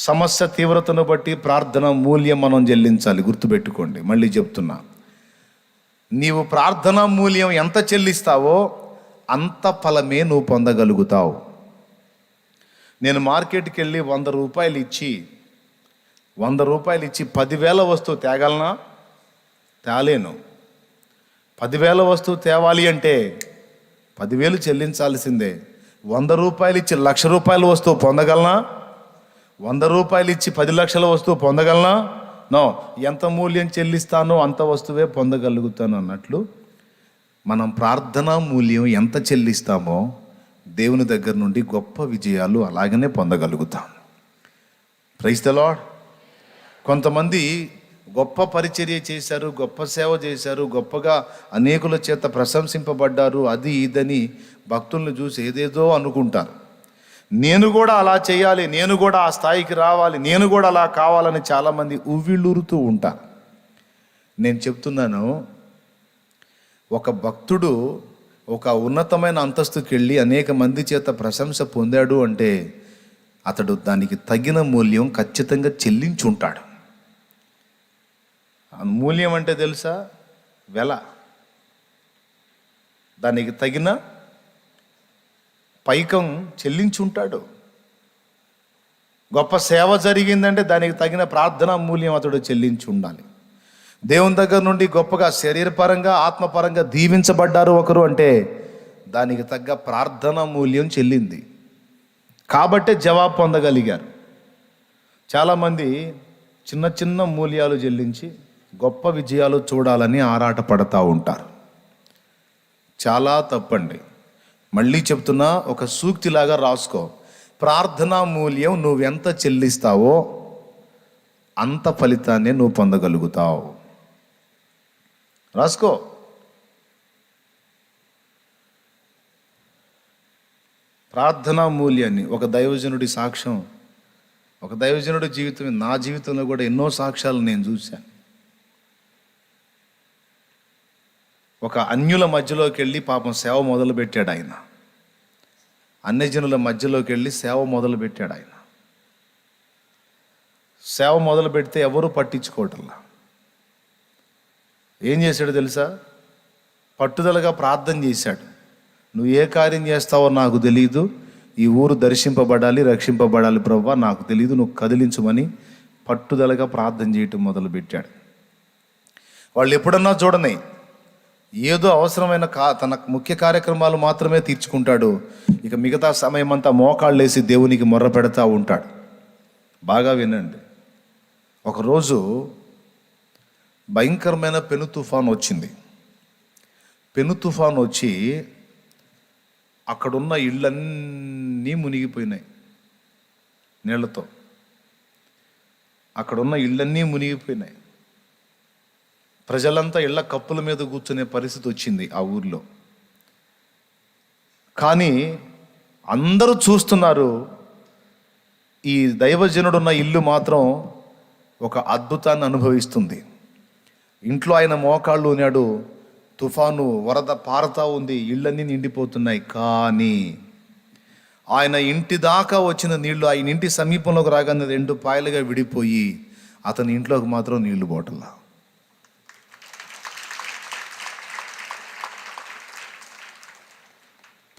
సమస్య తీవ్రతను బట్టి ప్రార్థన మూల్యం మనం చెల్లించాలి. గుర్తుపెట్టుకోండి. మళ్ళీ చెప్తున్నా. నీవు ప్రార్థన మూల్యం ఎంత చెల్లిస్తావో అంత ఫలమే నువ్వు పొందగలుగుతావు. నేను మార్కెట్కి వెళ్ళి వంద రూపాయలు ఇచ్చి వంద రూపాయలు ఇచ్చి పదివేల వస్తువు తేగలనా? తేలేను. పదివేల వస్తువు తేవాలి అంటే పదివేలు చెల్లించాల్సిందే. వంద రూపాయలు ఇచ్చి లక్ష రూపాయల వస్తువు పొందగలనా? వంద రూపాయలు ఇచ్చి పది లక్షల వస్తువు పొందగలనా? నో. ఎంత మూల్యం చెల్లిస్తానో అంత వస్తువే పొందగలుగుతాను అన్నట్లు మనం ప్రార్థనా మూల్యం ఎంత చెల్లిస్తామో దేవుని దగ్గర నుండి గొప్ప విజయాలు అలాగనే పొందగలుగుతాం. ప్రైస్తలో కొంతమంది గొప్ప పరిచర్య చేశారు గొప్ప సేవ చేశారు గొప్పగా అనేకుల చేత ప్రశంసింపబడ్డారు అది ఇదని భక్తులను చూసి ఏదేదో అనుకుంటారు. నేను కూడా అలా చేయాలి నేను కూడా ఆ స్థాయికి రావాలి నేను కూడా అలా కావాలని చాలామంది ఉవ్విళ్ళూరుతూ ఉంటారు. నేను చెప్తున్నాను ఒక భక్తుడు ఒక ఉన్నతమైన అంతస్తుకి వెళ్ళి అనేక మంది చేత ప్రశంస పొందాడు అంటే అతడు దానికి తగిన మూల్యం ఖచ్చితంగా చెల్లించి ఉంటాడు. మూల్యం అంటే తెలుసా? వెల. దానికి తగిన పైకం చెల్లించి ఉంటాడు గొప్ప సేవ జరిగిందంటే దానికి తగిన ప్రార్థనా మూల్యం అతడు చెల్లించి ఉండాలి దేవుని దగ్గర నుండి గొప్పగా శరీరపరంగా ఆత్మపరంగా దీవించబడ్డారు ఒకరు అంటే దానికి తగ్గ ప్రార్థన మూల్యం చెల్లింది. కాబట్టే జవాబు పొందగలిగారు. చాలామంది చిన్న చిన్న మూల్యాలు చెల్లించి గొప్ప విజయాలు చూడాలని ఆరాటపడతా ఉంటారు. చాలా తప్పండి. మళ్ళీ చెప్తున్నా ఒక సూక్తిలాగా రాసుకో. ప్రార్థనా మూల్యం నువ్వెంత చెల్లిస్తావో అంత ఫలితాన్ని నువ్వు పొందగలుగుతావు. రాసుకో. ప్రార్థనా మూల్యాన్ని ఒక దైవజనుడి సాక్ష్యం ఒక దైవజనుడి జీవితం నా జీవితంలో కూడా ఎన్నో సాక్ష్యాలు నేను చూశాను. ఒక అన్యుల మధ్యలోకి వెళ్ళి పాపం సేవ మొదలుపెట్టాడు ఆయన. అన్యజనుల మధ్యలోకి వెళ్ళి సేవ మొదలుపెట్టాడు ఆయన. సేవ మొదలు పెడితే ఎవరు పట్టించుకోవటంలా? ఏం చేశాడు తెలుసా? పట్టుదలగా ప్రార్థన చేశాడు. నువ్వు ఏ కార్యం చేస్తావో నాకు తెలియదు ఈ ఊరు దర్శింపబడాలి రక్షింపబడాలి ప్రవ్వా నాకు తెలియదు నువ్వు కదిలించమని పట్టుదలగా ప్రార్థన చేయటం మొదలుపెట్టాడు. వాళ్ళు ఎప్పుడన్నా చూడని ఏదో అవసరమైన కా తన ముఖ్య కార్యక్రమాలు మాత్రమే తీర్చుకుంటాడు. ఇక మిగతా సమయం అంతా మోకాళ్ళు వేసి దేవునికి మొర్ర పెడతా ఉంటాడు. బాగా వినండి. ఒకరోజు భయంకరమైన పెను తుఫాన్ వచ్చింది. పెను తుఫాన్ వచ్చి అక్కడున్న ఇళ్ళన్నీ మునిగిపోయినాయి నీళ్ళతో. అక్కడున్న ఇళ్ళన్నీ మునిగిపోయినాయి. ప్రజలంతా ఇళ్ళ కప్పుల మీద కూర్చునే పరిస్థితి వచ్చింది ఆ ఊర్లో. కానీ అందరూ చూస్తున్నారు ఈ దైవజనుడున్న ఇల్లు మాత్రం ఒక అద్భుతాన్ని అనుభవిస్తుంది. ఇంట్లో ఆయన మోకాళ్ళు ఉన్నాడు తుఫాను వరద పారుతా ఉంది ఇళ్ళన్నీ నిండిపోతున్నాయి. కానీ ఆయన ఇంటి దాకా వచ్చిన నీళ్ళు ఆయన ఇంటి సమీపంలోకి రాగానే రెండు పాయలుగా విడిపోయి అతని ఇంట్లోకి మాత్రం నీళ్ళు బోటలా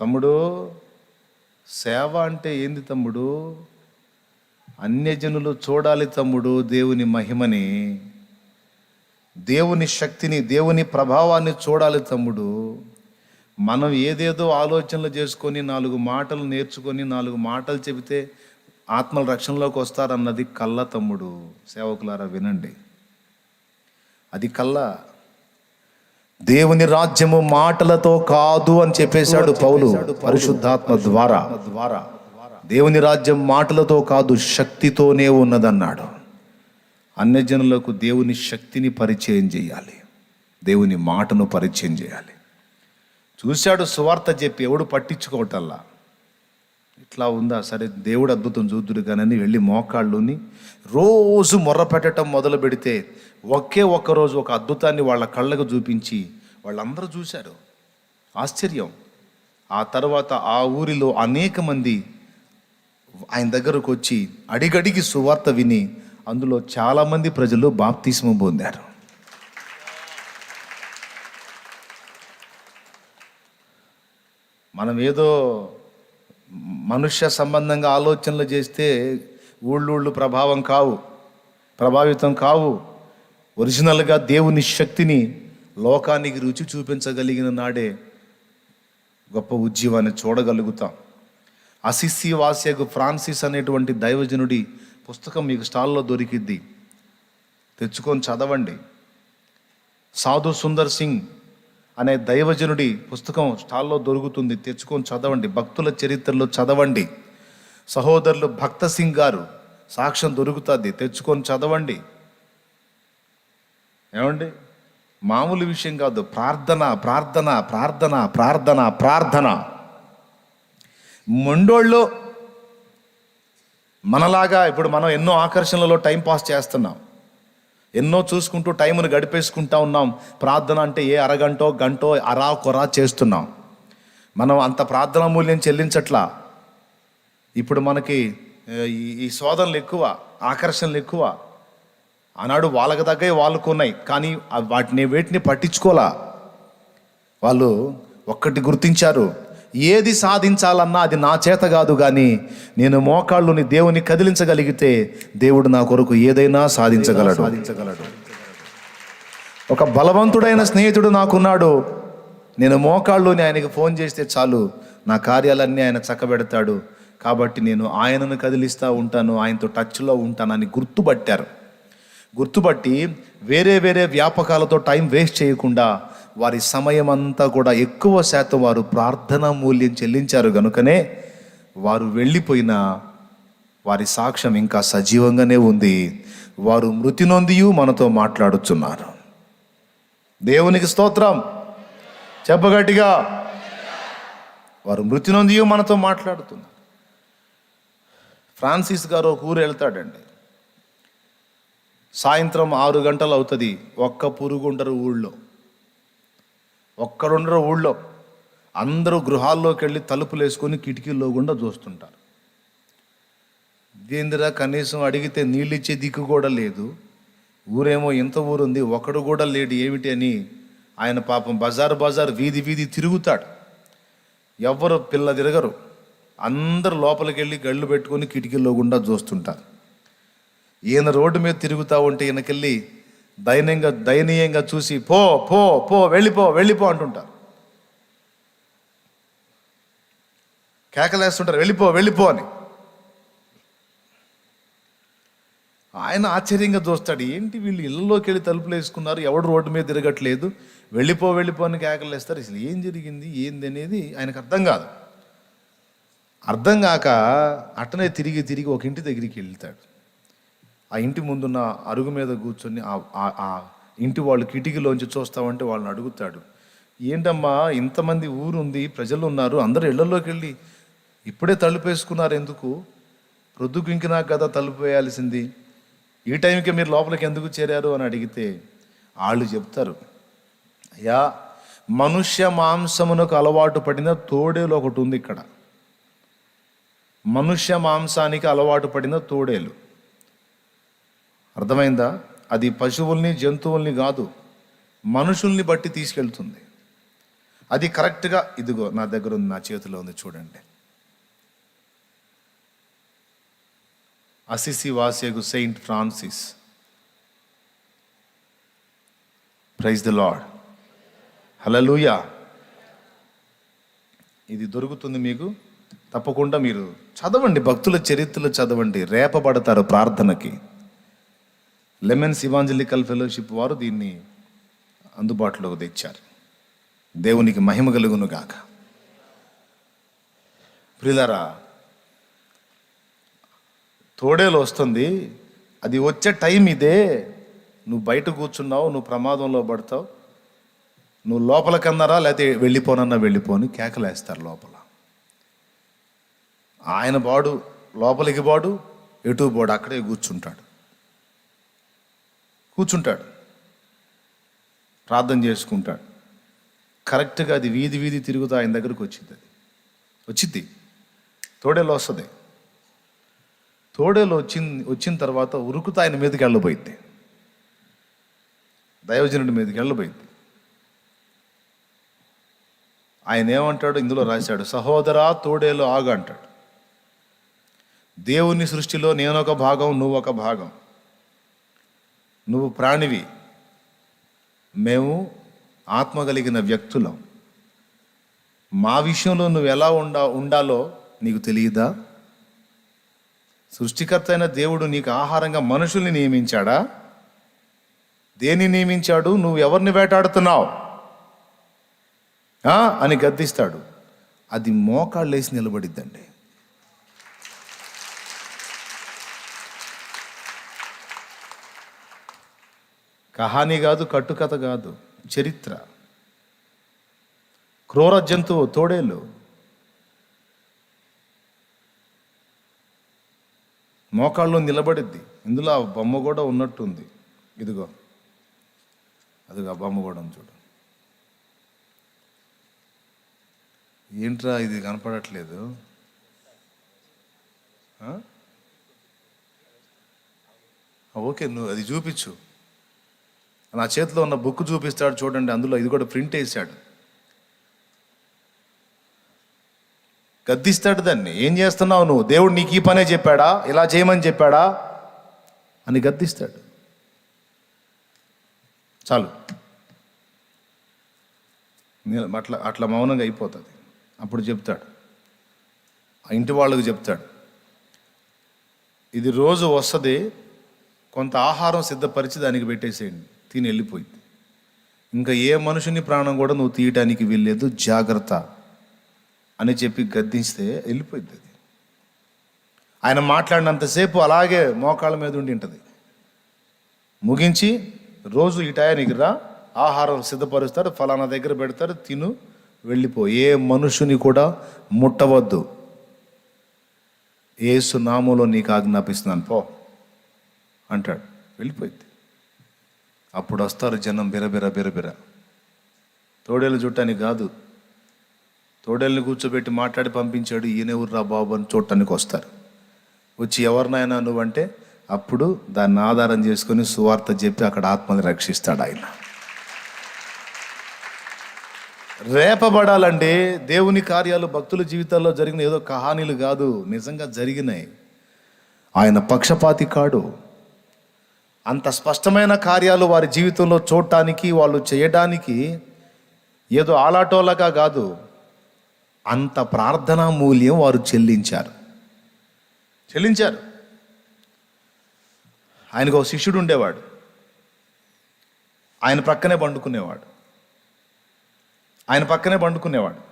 తమ్ముడు సేవ అంటే ఏంది తమ్ముడు? అన్యజనులు చూడాలి తమ్ముడు దేవుని మహిమని. దేవుని శక్తిని దేవుని ప్రభావాన్ని చూడాలి తమ్ముడు. మనం ఏదేదో ఆలోచనలు చేసుకొని నాలుగు మాటలు నేర్చుకొని నాలుగు మాటలు చెబితే ఆత్మల రక్షణలోకి వస్తారన్నది కళ్ళ తమ్ముడు. సేవకులారా వినండి. అది కళ్ళ దేవుని రాజ్యము మాటలతో కాదు అని చెప్పేశాడు పౌలు పరిశుద్ధాత్మ ద్వారా. ద్వారా. దేవుని రాజ్యం మాటలతో కాదు శక్తితోనే ఉన్నదన్నాడు. అన్యజనులకు దేవుని శక్తిని పరిచయం చేయాలి. దేవుని మాటను పరిచయం చేయాలి. చూశాడు సువార్త చెప్పి ఎవడు పట్టించుకోవటల్లా ఇట్లా ఉందా? సరే దేవుడు అద్భుతం చూద్దురు కానీ వెళ్ళి మోకాళ్ళుని రోజు మొర్ర పెట్టడం మొదలు పెడితే ఒకే ఒక్క రోజు ఒక అద్భుతాన్ని వాళ్ళ కళ్ళకు చూపించి వాళ్ళందరూ చూశారు. ఆశ్చర్యం. ఆ తర్వాత ఆ ఊరిలో అనేక మంది ఆయన దగ్గరకు వచ్చి అడిగడిగి సువార్త విని అందులో చాలామంది ప్రజలు బాప్తిస్మం పొందారు. మనం ఏదో మనుష్య సంబంధంగా ఆలోచనలు చేస్తే ఊళ్ళూళ్ళు ప్రభావం కావు ప్రభావితం కావు. ఒరిజినల్గా దేవుని శక్తిని లోకానికి రుచి చూపించగలిగిన నాడే గొప్ప ఉద్యమాన్ని చూడగలుగుతాం. అసిస్సి వాస్యకు ఫ్రాన్సిస్ అనేటువంటి దైవజనుడి పుస్తకం మీకు స్టాల్లో దొరికిద్ది. తెచ్చుకొని చదవండి. సాధు సుందర్ సింగ్ అనే దైవజనుడి పుస్తకం స్టాల్లో దొరుకుతుంది. తెచ్చుకొని చదవండి. భక్తుల చరిత్రలో చదవండి. సహోదరులు భక్త సింగ్ గారు సాక్ష్యం దొరుకుతుంది. తెచ్చుకొని చదవండి. ఏమండి? మామూలు విషయం కాదు. ప్రార్థన ప్రార్థన ప్రార్థన ప్రార్థన ప్రార్థన. మొండోళ్ళు మనలాగా ఇప్పుడు మనం ఎన్నో ఆకర్షణలలో టైం పాస్ చేస్తున్నాం. ఎన్నో చూసుకుంటూ టైంను గడిపేసుకుంటా ఉన్నాం. ప్రార్థన అంటే ఏ అరగంటో గంటో అరా కొరా చేస్తున్నాం. మనం అంత ప్రార్థన మూల్యం చెల్లించట్లా? ఇప్పుడు మనకి ఈ- శోధనలు ఎక్కువ ఆకర్షణలు ఎక్కువ. ఆనాడు వాళ్ళకి తగ్గే వాళ్ళకున్నాయి కానీ వాటిని వేటిని పట్టించుకోలే? వాళ్ళు ఒక్కటి గుర్తించారు. ఏది సాధించాలన్నా అది నా చేత కాదు కానీ నేను మోకాళ్ళుని దేవుని కదిలించగలిగితే దేవుడు నా కొరకు ఏదైనా సాధించగలడు. సాధించగలడు ఒక బలవంతుడైన స్నేహితుడు నాకున్నాడు. నేను మోకాళ్ళుని ఆయనకి ఫోన్ చేస్తే చాలు నా కార్యాలన్నీ ఆయన చక్కబెడతాడు. కాబట్టి నేను ఆయనను కదిలిస్తూ ఉంటాను ఆయనతో టచ్లో ఉంటానని గుర్తుపట్టారు. గుర్తుపట్టి వేరే వేరే వ్యాపకాలతో టైం వేస్ట్ చేయకుండా వారి సమయం అంతా కూడా ఎక్కువ శాతం వారు ప్రార్థనా మూల్యం చెల్లించారు గనుకనే వారు వెళ్ళిపోయిన వారి సాక్ష్యం ఇంకా సజీవంగానే ఉంది. వారు మృతి నొందియు మనతో మాట్లాడుచున్నారు. దేవునికి స్తోత్రం. చెప్పగట్టిగా. వారు మృతి నొందియు మనతో మాట్లాడుతున్నారు. ఫ్రాన్సిస్ గారు ఒక ఊరు వెళ్తాడండి. సాయంత్రం ఆరు గంటలు అవుతుంది. ఒక్క పురుగు ఉండరు ఊళ్ళో. ఒక్కరుండరు ఊళ్ళో. అందరూ గృహాల్లోకి వెళ్ళి తలుపులు వేసుకొని కిటికీల్లో గుండా చూస్తుంటారు. దేందిరా కనీసం అడిగితే నీళ్ళు ఇచ్చే దిక్కు కూడా లేదు. ఊరేమో ఇంత ఊరుంది ఒకడు కూడా లేడు ఏమిటి అని ఆయన పాపం బజార్ బజార్ వీధి వీధి తిరుగుతాడు. ఎవ్వరు పిల్ల తిరగరు. అందరు లోపలికి వెళ్ళి గళ్ళు పెట్టుకొని కిటికీల్లో గుండా చూస్తుంటారు. ఈయన రోడ్డు మీద తిరుగుతూ ఉంటే ఈయనకెళ్ళి దయనీయంగా దయనీయంగా చూసి పో పో పో వెళ్ళిపో వెళ్ళిపో అంటుంటారు. కేకలేస్తుంటారు వెళ్ళిపో వెళ్ళిపో అని. ఆయన ఆశ్చర్యంగా చూస్తాడు ఏంటి వీళ్ళు ఇళ్ళలోకి వెళ్ళి తలుపులు వేసుకున్నారు ఎవడు రోడ్డు మీద తిరగట్లేదు వెళ్ళిపో వెళ్ళిపో అని కేకలు వేస్తారు అసలు ఏం జరిగింది ఏంది అనేది ఆయనకు అర్థం కాదు. అర్థం కాక అట్టనే తిరిగి తిరిగి ఒక ఇంటి దగ్గరికి వెళ్తాడు. ఆ ఇంటి ముందున్న అరుగు మీద కూర్చొని ఆ- ఇంటి వాళ్ళు కిటికీలోంచి చూస్తామంటే వాళ్ళని అడుగుతాడు. ఏంటమ్మా ఇంతమంది ఊరుంది ప్రజలు ఉన్నారు అందరు ఇళ్ళలోకి వెళ్ళి ఇప్పుడే తలుపు వేసుకున్నారు ఎందుకు ప్రొద్దుకింకినా కదా తలుపు వేయాల్సింది ఈ టైంకి మీరు లోపలికి ఎందుకు చేరారు? అని అడిగితే వాళ్ళు చెప్తారు. అయ్యా మనుష్య మాంసమునకు అలవాటు పడిన తోడేలు ఒకటి ఉంది ఇక్కడ. మనుష్య మాంసానికి అలవాటు పడిన తోడేలు. అర్థమైందా? అది పశువుల్ని జంతువుల్ని కాదు మనుషుల్ని బట్టి తీసుకెళ్తుంది. అది కరెక్ట్గా ఇదిగో నా దగ్గర ఉంది నా చేతిలో ఉంది చూడండి. Assisi వాసేగు saint Francis. Praise the Lord hallelujah ఇది దొరుకుతుంది మీకు? తప్పకుండా మీరు చదవండి భక్తుల చరిత్రలు చదవండి రేపబడతారు ప్రార్థనకి. లెమన్స్ ఇవాంజలికల్ ఫెలోషిప్ వారు దీన్ని అందుబాటులోకి తెచ్చారు. దేవునికి మహిమ కలుగును గాక. ప్రిలరా తోడేలు వస్తుంది. అది వచ్చే టైం ఇదే. నువ్వు బయట కూర్చున్నావు నువ్వు ప్రమాదంలో పడతావు. నువ్వు లోపలికన్నారా లేకపోతే వెళ్ళిపోనన్నా వెళ్ళిపోని కేకలేస్తారు లోపల. ఆయన బాడు లోపలికి బాడు ఎటు బాడు అక్కడే కూర్చుంటాడు. కూర్చుంటాడు. ప్రార్థన చేసుకుంటాడు. కరెక్ట్గా అది వీధి వీధి తిరుగుతూ ఆయన దగ్గరకు వచ్చింది అది. వచ్చింది తోడేలో వస్తుంది. తోడేలో వచ్చిన వచ్చిన తర్వాత ఉరుకుతా ఆయన మీదకి వెళ్ళబోయింది దైవజనుడి మీదకి వెళ్ళబోయింది ఆయన ఏమంటాడు? ఇందులో రాశాడు సహోదరా తోడేలో ఆగ అంటాడు. దేవుని సృష్టిలో నేను ఒక భాగం నువ్వు ఒక భాగం. నువ్వు ప్రాణివి. మేము ఆత్మ కలిగిన వ్యక్తులం. మా విషయంలో నువ్వు ఎలా ఉండా ఉండాలో నీకు తెలియదా? సృష్టికర్త అయిన దేవుడు నీకు ఆహారంగా మనుషుల్ని నియమించాడా? దేన్ని నియమించాడు? నువ్వు ఎవరిని వేటాడుతున్నావు? అని గద్దిస్తాడు. అది మోకాళ్ళేసి నిలబడిద్దండి. కహానీ కాదు కట్టుకథ కాదు చరిత్ర. క్రూర జంతువు తోడేలు మోకాళ్ళు నిలబడిద్ది. ఇందులో ఆ బొమ్మ కూడా ఉన్నట్టుంది. ఇదిగో. అదిగో ఆ బొమ్మ కూడా చూడు. ఏంట్రా ఇది కనపడట్లేదు? ఓకే నువ్వు అది చూపించు. నా చేతిలో ఉన్న బుక్ చూపిస్తాడు చూడండి అందులో ఇది కూడా ప్రింట్ వేసాడు. గద్దిస్తాడు దాన్ని. ఏం చేస్తున్నావు నువ్వు? దేవుడు నీకు ఈ పనే చెప్పాడా? ఇలా చేయమని చెప్పాడా? అని గద్దిస్తాడు. చాలు. అట్లా అట్లా మౌనంగా అయిపోతుంది. అప్పుడు చెప్తాడు. ఆ ఇంటి వాళ్ళకు చెప్తాడు. ఇది రోజు వస్తుంది కొంత ఆహారం సిద్ధపరిచి దానికి పెట్టేసేయండి. తిని వెళ్ళిపోయింది. ఇంకా ఏ మనుషుని ప్రాణం కూడా నువ్వు తీయటానికి వీల్లేదు జాగ్రత్త అని చెప్పి గద్దిస్తే వెళ్ళిపోయింది అది. ఆయన మాట్లాడినంతసేపు అలాగే మోకాళ్ళ మీద ఉండి ఉంటుంది. ముగించి రోజు ఈ టయానికి రా ఆహారం సిద్ధపరుస్తారు ఫలానా దగ్గర పెడతారు తిను వెళ్ళిపో. ఏ మనుషుని కూడా ముట్టవద్దు. ఏసు నామంలో నీకు ఆజ్ఞాపిస్తున్నాను పో అంటాడు. వెళ్ళిపోయింది. అప్పుడు వస్తారు జనం బిరబిర బిరబిర తోడేళ్ళు చూడటానికి కాదు. తోడేళ్ళని కూర్చోబెట్టి మాట్లాడి పంపించాడు ఈయన ఊర్రా బాబు అని చూడటానికి వస్తారు. వచ్చి ఎవరినైనా నువ్వంటే అప్పుడు దాన్ని ఆధారం చేసుకొని సువార్త చెప్పి అక్కడ ఆత్మని రక్షిస్తాడు ఆయన. రేపబడాలంటే దేవుని కార్యాలు భక్తుల జీవితాల్లో జరిగిన ఏదో కహానీలు కాదు. నిజంగా జరిగినాయి. ఆయన పక్షపాతి కాడు. అంత స్పష్టమైన కార్యాలు వారి జీవితంలో చూడటానికి వాళ్ళు చేయడానికి ఏదో ఆలాటోలగా కాదు. అంత ప్రార్థనా మూల్యం వారు చెల్లించారు. చెల్లించారు. ఆయనకు ఒక శిష్యుడు ఉండేవాడు. ఆయన ప్రక్కనే పండుకునేవాడు. ఆయన పక్కనే పండుకునేవాడు.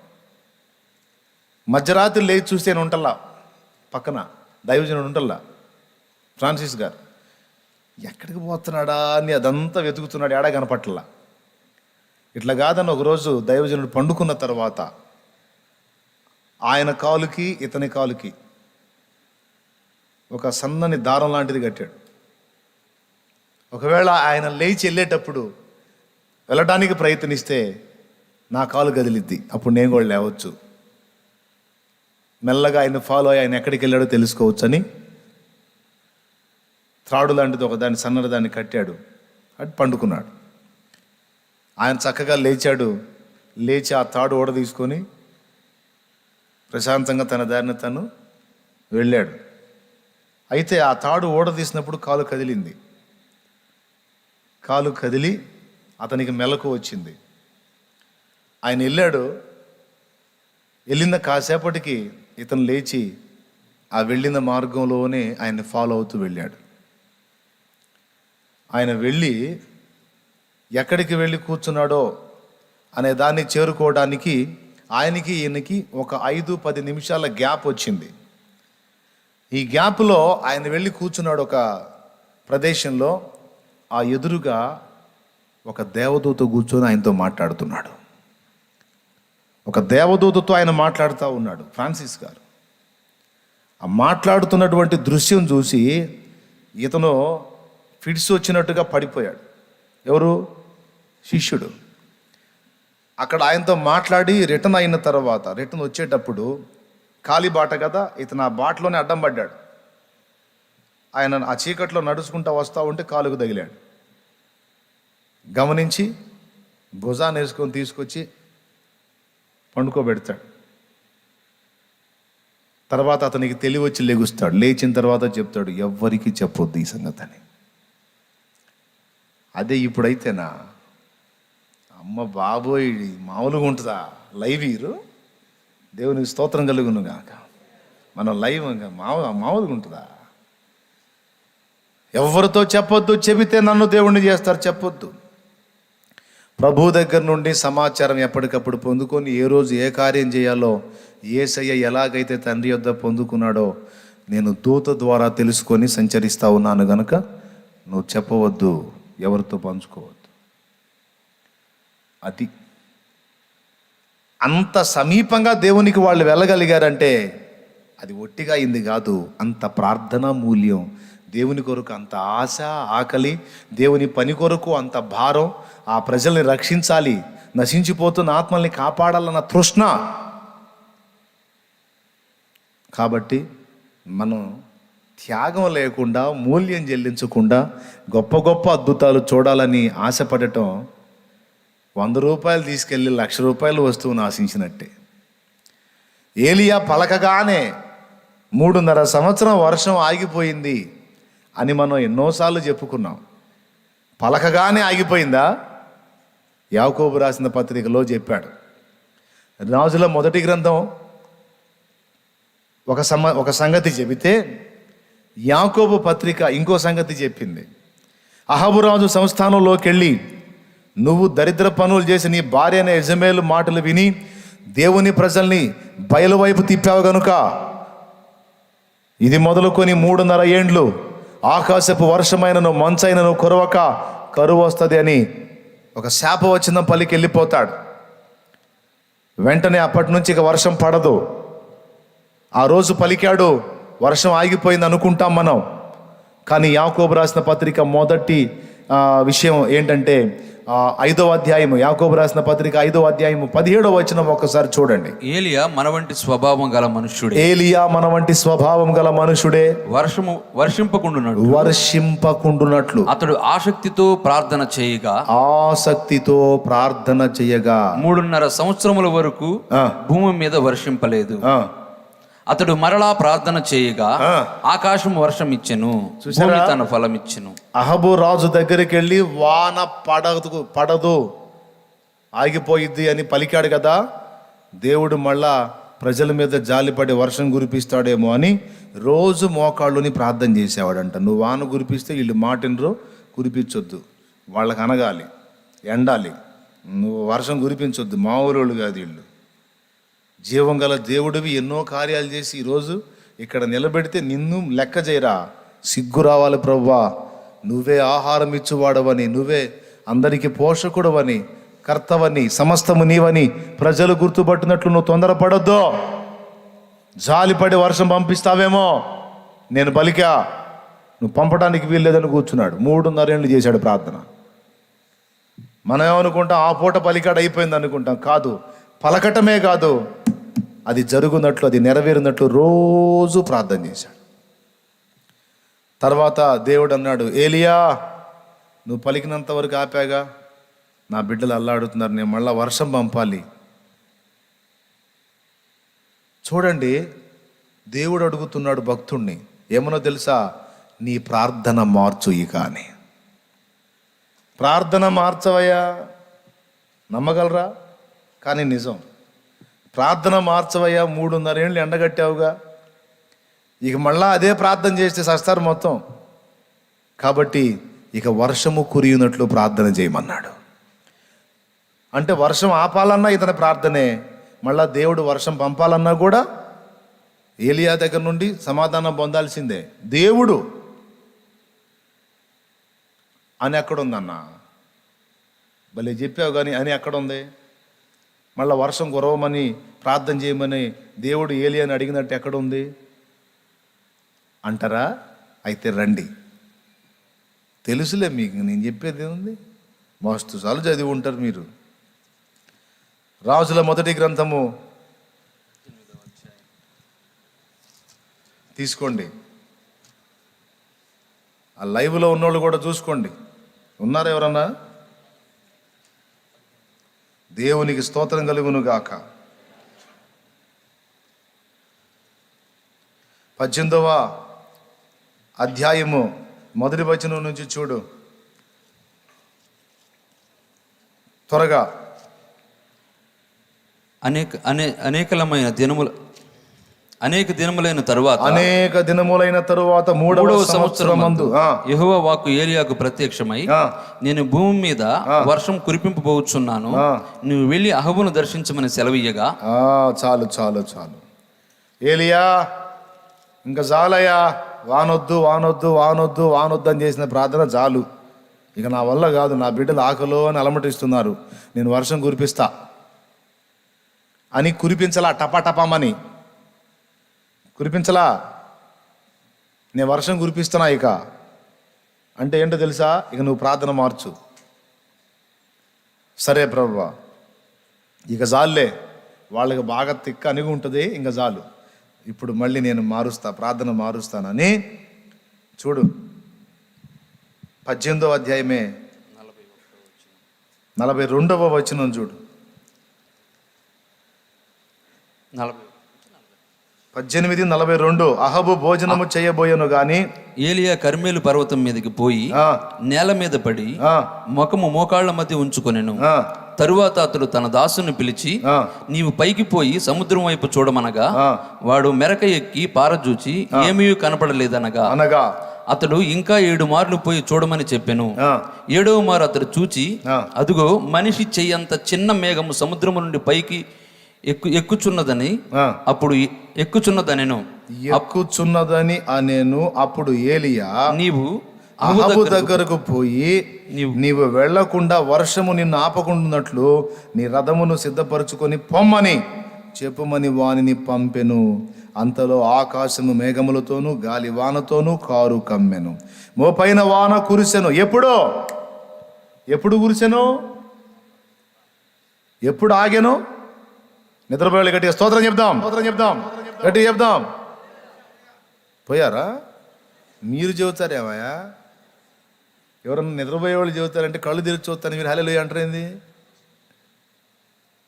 మధ్యరాత్రి లేచి చూస్తే నేను ఉంటల్లా? పక్కన. దైవజనుడు ఉంటల్లా? ఫ్రాన్సిస్ గారు. ఎక్కడికి పోతున్నాడా అని అదంతా వెతుకుతున్నాడు ఏడా కనపట్ల. ఇట్లా కాదని ఒకరోజు దైవజనుడు పండుకున్న తర్వాత ఆయన కాలుకి ఇతని కాలుకి ఒక సన్నని దారం లాంటిది కట్టాడు. ఒకవేళ ఆయన లేచి వెళ్ళేటప్పుడు వెళ్ళడానికి ప్రయత్నిస్తే నా కాలు కదిలిద్ది. అప్పుడు నేను కూడా లేవచ్చు. మెల్లగా ఆయన ఫాలో అయ్యి ఆయన ఎక్కడికి వెళ్ళాడో తెలుసుకోవచ్చని త్రాడు లాంటిది ఒక దాన్ని సన్నని దాన్ని కట్టాడు. అటు పండుకున్నాడు. ఆయన చక్కగా లేచాడు. లేచి ఆ తాడు ఓడ తీసుకొని ప్రశాంతంగా తన దారిని తను వెళ్ళాడు. అయితే ఆ తాడు ఓడ తీసినప్పుడు కాలు కదిలింది. కాలు కదిలి అతనికి మెలకు వచ్చింది. ఆయన వెళ్ళాడు. వెళ్ళిన కాసేపటికి ఇతను లేచి ఆ వెళ్ళిన మార్గంలోనే ఆయన్ని ఫాలో అవుతూ వెళ్ళాడు. ఆయన వెళ్ళి ఎక్కడికి వెళ్ళి కూర్చున్నాడో అనే దాన్ని చేరుకోవడానికి ఆయనకి ఈయనకి ఒక ఐదు పది నిమిషాల గ్యాప్ వచ్చింది. ఈ గ్యాప్లో ఆయన వెళ్ళి కూర్చున్నాడు ఒక ప్రదేశంలో. ఆ ఎదురుగా ఒక దేవదూత కూర్చొని ఆయనతో మాట్లాడుతున్నాడు. ఒక దేవదూతతో ఆయన మాట్లాడుతూ ఉన్నాడు ఫ్రాన్సిస్ గారు. ఆ మాట్లాడుతున్నటువంటి దృశ్యం చూసి ఇతను ఫిట్స్ వచ్చినట్టుగా పడిపోయాడు. ఎవరు? శిష్యుడు. అక్కడ ఆయనతో మాట్లాడి రిటర్న్ అయిన తర్వాత రిటర్న్ వచ్చేటప్పుడు ఖాళీ బాట కదా ఇతను ఆ బాటలోనే అడ్డం పడ్డాడు. ఆయన ఆ చీకట్లో నడుచుకుంటూ వస్తూ ఉంటే కాలుకు తగిలాడు. గమనించి భుజాన్ని వేసుకొని తీసుకొచ్చి పండుకోబెడతాడు. తర్వాత అతనికి తెలివి వచ్చి లెగుస్తాడు. లేచిన తర్వాత చెప్తాడు ఎవ్వరికీ చెప్పొద్దు ఈ సంగతి అని. అదే ఇప్పుడైతేనా? అమ్మ బాబోయ్ మామూలుగా ఉంటుందా? లైవ్ ఇరు దేవునికి స్తోత్రం కలుగును గాక. మనం లైవ్ మామూలు మామూలుగా ఉంటుందా? ఎవరితో చెప్పొద్దు చెబితే నన్ను దేవుణ్ణి చేస్తారు చెప్పొద్దు. ప్రభు దగ్గర నుండి సమాచారం ఎప్పటికప్పుడు పొందుకొని ఏ రోజు ఏ కార్యం చేయాలో ఏసయ్య ఎలాగైతే తండ్రి యొద్ద పొందుకున్నాడో నేను దూత ద్వారా తెలుసుకొని సంచరిస్తా ఉన్నాను గనుక నువ్వు చెప్పవద్దు. ఎవరితో పంచుకోవద్దు. అది అంత సమీపంగా దేవునికి వాళ్ళు వెళ్ళగలిగారంటే అది ఒట్టిగా అయింది కాదు. అంత ప్రార్థన మూల్యం దేవుని కొరకు అంత ఆశ ఆకలి దేవుని పని కొరకు అంత భారం ఆ ప్రజల్ని రక్షించాలి నశించిపోతున్న ఆత్మల్ని కాపాడాలన్న తృష్ణ. కాబట్టి మనం త్యాగం లేకుండా మూల్యం చెల్లించకుండా గొప్ప గొప్ప అద్భుతాలు చూడాలని ఆశపడటం వంద రూపాయలు తీసుకెళ్ళి లక్ష రూపాయలు వస్తువును ఆశించినట్టే. ఏలియా పలకగానే మూడున్నర సంవత్సరం వర్షం ఆగిపోయింది అని మనం ఎన్నోసార్లు చెప్పుకున్నాం. పలకగానే ఆగిపోయిందా? యాకోబు రాసిన పత్రికలో చెప్పాడు. రాజుల మొదటి గ్రంథం ఒక సమ ఒక సంగతి చెబితే యాకోబు పత్రిక ఇంకో సంగతి చెప్పింది. అహబురాజు సంస్థానంలోకి వెళ్ళి నువ్వు దరిద్ర పనులు చేసి నీ భార్య అనే యజమేలు మాటలు విని దేవుని ప్రజల్ని బయలువైపు తిప్పావు గనుక ఇది మొదలుకొని మూడున్నర ఏండ్లు ఆకాశపు వర్షమైనను మంచైనను కురవక కరువు వస్తుంది అని ఒక శాప వచ్చిన పల్లికి వెళ్ళిపోతాడు. వెంటనే అప్పటి నుంచి ఇక వర్షం పడదు. ఆ రోజు పలికాడు వర్షం ఆగిపోయింది అనుకుంటాం మనం. కానీ యాకోబు రాసిన పత్రిక మొదటి ఆ, విషయం ఏంటంటే ఐదవ అధ్యాయము యాకోబు రాసిన పత్రిక ఐదవ అధ్యాయము పదిహేడవ వచనం ఒక్కసారి చూడండి. ఏలియా మన వంటి స్వభావం గల మనుష్యుడే. ఏలియా మన వంటి స్వభావం గల మనుషుడే వర్షము వర్షింపకుండున్నాడు వర్షింపకుండునట్లు. అతడు ఆసక్తితో ప్రార్థన చేయగా ఆసక్తితో ప్రార్థన చేయగా. మూడున్నర సంవత్సరముల వరకు భూమి మీద వర్షింపలేదు. అతడు మరలా ప్రార్థన చేయగా. ఆకాశం వర్షం ఇచ్చెను చూసారా? తన ఫలం ఇచ్చెను. అహబు రాజు దగ్గరికి వెళ్ళి వాన పడదు పడదు ఆగిపోయిద్ది అని పలికాడు కదా. దేవుడు మళ్ళా ప్రజల మీద జాలిపడి వర్షం కురిపిస్తాడేమో అని రోజు మోకాళ్ళుని ప్రార్థన చేసేవాడంట. నువ్వు వాన కురిపిస్తే వీళ్ళు మాటినరు కురిపించొద్దు. వాళ్ళకి అనగాలి ఎండాలి. నువ్వు వర్షం కురిపించొద్దు మా ఊరోళ్ళు కాదు వీళ్ళు. జీవం గల దేవుడివి ఎన్నో కార్యాలు చేసి ఈరోజు ఇక్కడ నిలబెడితే నిన్ను లెక్క చేయరా. సిగ్గు రావాలి ప్రవ్వా. నువ్వే ఆహారం ఇచ్చువాడవని నువ్వే అందరికీ పోషకుడవని కర్తవని సమస్తము నీవని ప్రజలు గుర్తుపట్టినట్లు నువ్వు తొందరపడొద్దు. జాలిపడి వర్షం పంపిస్తావేమో. నేను పలికా నువ్వు పంపడానికి వీల్లేదని కూర్చున్నాడు. మూడున్నరేళ్ళు చేశాడు ప్రార్థన. మనం ఏమనుకుంటాం ఆ పూట పలికాడు అయిపోయింది అనుకుంటాం. కాదు పలకటమే కాదు అది జరుగునట్లు అది నెరవేరినట్లు రోజు ప్రార్థన చేశాడు. తర్వాత దేవుడు అన్నాడు ఏలియా నువ్వు పలికినంత వరకు ఆపాగా? నా బిడ్డలు అల్లాడుతున్నారు నేను మళ్ళీ వర్షం పంపాలి. చూడండి దేవుడు అడుగుతున్నాడు భక్తుణ్ణి ఏమనో తెలుసా? నీ ప్రార్థన మార్చు ఇక అని. ప్రార్థన మార్చవయ్యా. నమ్మగలరా? కానీ నిజం. ప్రార్థన మార్చవయ్యా మూడున్నరేళ్ళు ఎండగట్టావుగా. ఇక మళ్ళా అదే ప్రార్థన చేస్తే సస్తారు మొత్తం. కాబట్టి ఇక వర్షము కురియునట్లు ప్రార్థన చేయమన్నాడు. అంటే వర్షం ఆపాలన్నా ఇతని ప్రార్థనే. మళ్ళా దేవుడు వర్షం పంపాలన్నా కూడా ఏలియా దగ్గర నుండి సమాధానం పొందాల్సిందే. దేవుడు అని అక్కడ ఉందన్న భలే చెప్పావు కానీ అని ఎక్కడ ఉంది మళ్ళీ వర్షం కురవమని ప్రార్థన చేయమని దేవుడు ఏలి అని అడిగినట్టు ఎక్కడ ఉంది అంటారా? అయితే రండి. తెలుసులే మీకు నేను చెప్పేది ఏముంది? మస్తు సార్లు చదివి ఉంటారు మీరు. రాజుల మొదటి గ్రంథము. తీసుకోండి. ఆ లైవ్లో ఉన్నోళ్ళు కూడా చూసుకోండి. ఉన్నారా ఎవరన్నా? దేవునికి స్తోత్రం కలుగును గాక. పద్దెనిమిదవ అధ్యాయము మొదటి వచనం నుంచి చూడు. త్వరగా. అనేక అనే అనేకలమైన దినముల అనేక దినములైన తరువాత అనేక దినములైన తరువాత మూడవ సంవత్సరం మందు యెహోవా వాక్కు ఏలియాకు ప్రత్యక్షమై నేను భూమి మీద వర్షం కురిపింపబోచున్నాను. నువ్వు వెళ్ళి అహబును దర్శించమని సెలవీయగా ఆ, చాలు చాలు చాలు. ఏలియా ఇంకా చాలయ్యా వానొద్దు వానొద్దు వానొద్దు వానొద్దు అని చేసిన ప్రార్థన చాలు. ఇక నా వల్ల కాదు నా బిడ్డలు ఆకలో అని అలమటిస్తున్నారు. నేను వర్షం కురిపిస్తా. అని కురిపించలా టపా టపామని కురిపించలా? నేను వర్షం కురిపిస్తున్నా ఇక. అంటే ఏంటో తెలుసా? ఇక నువ్వు ప్రార్థన మార్చు. సరే ప్రభు. ఇక జాలులే. వాళ్ళకి బాగా తిక్క అనిగి ఉంటుంది ఇంకా జాలు. ఇప్పుడు మళ్ళీ నేను మారుస్తా ప్రార్థన మారుస్తానని చూడు. పద్దెనిమిదో అధ్యాయమే. నలభై రెండవ వచనం చూడు. నలభై పద్దెనిమిది నలభై రెండు అహబు భోజనము చేయబోయను గాని ఏలియా కర్మేలు పర్వతం మీదకి పోయి నేల మీద పడి ముఖము మోకాళ్ళ మధ్య ఉంచుకొనెను. ఆ, తరువాత అతడు తన దాసుని పిలిచి నీవు పైకి పోయి సముద్రం వైపు చూడమనగా. వాడు మెరక ఎక్కి పారజూచి ఏమీ కనపడలేదనగా. అనగా. అతడు ఇంకా ఏడు మార్లు పోయి చూడమని చెప్పాను. ఆ, ఏడవ మారు అతడు చూచి. అదుగో మనిషి చెయ్యంత చిన్న మేఘము సముద్రము నుండి పైకి ఎక్కు ఎక్కుచున్నదని. అప్పుడు ఎక్కుచున్నదనెను. ఎక్కుచున్నదని అనేను అప్పుడు ఏలియా నీవు అహబు దగ్గరకు పోయి నీవు వెళ్ళకుండా వర్షము నిన్ను ఆపకుండాన్నట్లు నీ రథమును సిద్ధపరచుకొని పొమ్మని చెప్పుమని వానిని పంపెను. అంతలో ఆకాశము మేఘములతోనూ గాలి వానతోనూ కారు కమ్మెను. మోపైన వాన కురిసెను. ఎప్పుడో? ఎప్పుడు కురిసెను? ఎప్పుడు ఆగెను? నిద్రపోయాలి గట్టిగా స్తోత్రం చెప్దాం. స్తోత్రం చెప్దాం. గట్టిగా చెప్దాం. పోయారా? మీరు చెబుతారేమయ్యా ఎవరన్నా నిద్రపోయే వాళ్ళు చెబుతారంటే కళ్ళు తెరిచి చూస్తాను. మీరు హలో అంటారు ఏంది?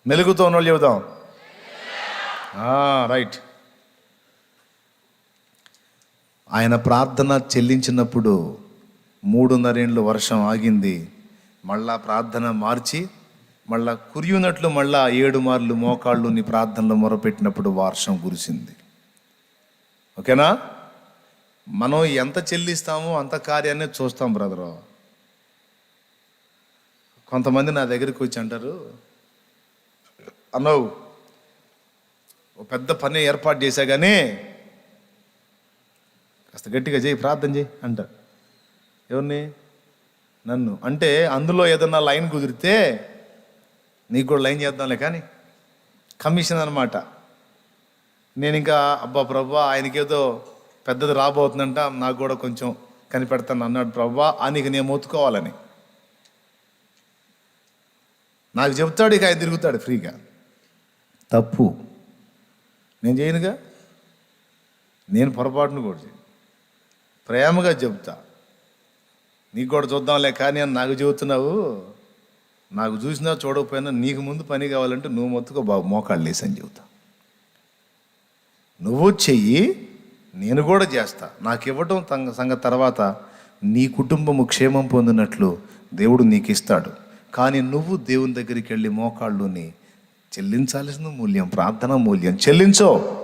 మెలుగుతో ఉన్న వాళ్ళు చెబుదాం రైట్. ఆయన ప్రార్థన చెల్లించినప్పుడు మూడున్నరేండ్లు వర్షం ఆగింది. మళ్ళా ప్రార్థన మార్చి మళ్ళా కురియునట్లు మళ్ళా ఏడు మార్లు మోకాళ్ళు నీ ప్రార్థనలో మొరపెట్టినప్పుడు వర్షం కురిసింది. ఓకేనా? మనం ఎంత చెల్లిస్తామో అంత కార్యాన్ని చూస్తాం బ్రదరు. కొంతమంది నా దగ్గరికి వచ్చి అంటారు అన్నావు ఓ పెద్ద పని ఏర్పాటు చేశా కానీ కాస్త గట్టిగా చేయి ప్రార్థన చేయి అంటారు. ఎవరిని? నన్ను. అంటే అందులో ఏదన్నా లైన్ కుదిరితే నీకు కూడా లైన్ చేద్దాంలే కానీ కమిషన్ అనమాట నేను ఇంకా అబ్బా ప్రభా ఆయనకేదో పెద్దది రాబోతుందంట నాకు కూడా కొంచెం కనిపెడతాను అన్నాడు ప్రభా అని ఇక నేను మొత్తుకోవాలని. నాకు చెప్తాడు ఇక ఆయన తిరుగుతాడు ఫ్రీగా. తప్పు. నేను చేయనుగా? నేను పొరపాటును కూడా చేయను. ప్రేమగా చెబుతా నీకు కూడా చూద్దాంలే కానీ అని నాకు చెబుతున్నావు. నాకు చూసినా చూడకపోయినా నీకు ముందు పని కావాలంటే నువ్వు మొత్తుకో బాబు మోకాళ్ళు లేసని చెబుతా. నువ్వు చెయ్యి నేను కూడా చేస్తా. నాకు ఇవ్వటం తంగ- సంగతి తర్వాత నీ కుటుంబము క్షేమం పొందినట్లు దేవుడు నీకు ఇస్తాడు కానీ నువ్వు దేవుని దగ్గరికి వెళ్ళి మోకాళ్ళుని చెల్లించాల్సిన మూల్యం ప్రార్థన మూల్యం చెల్లించో.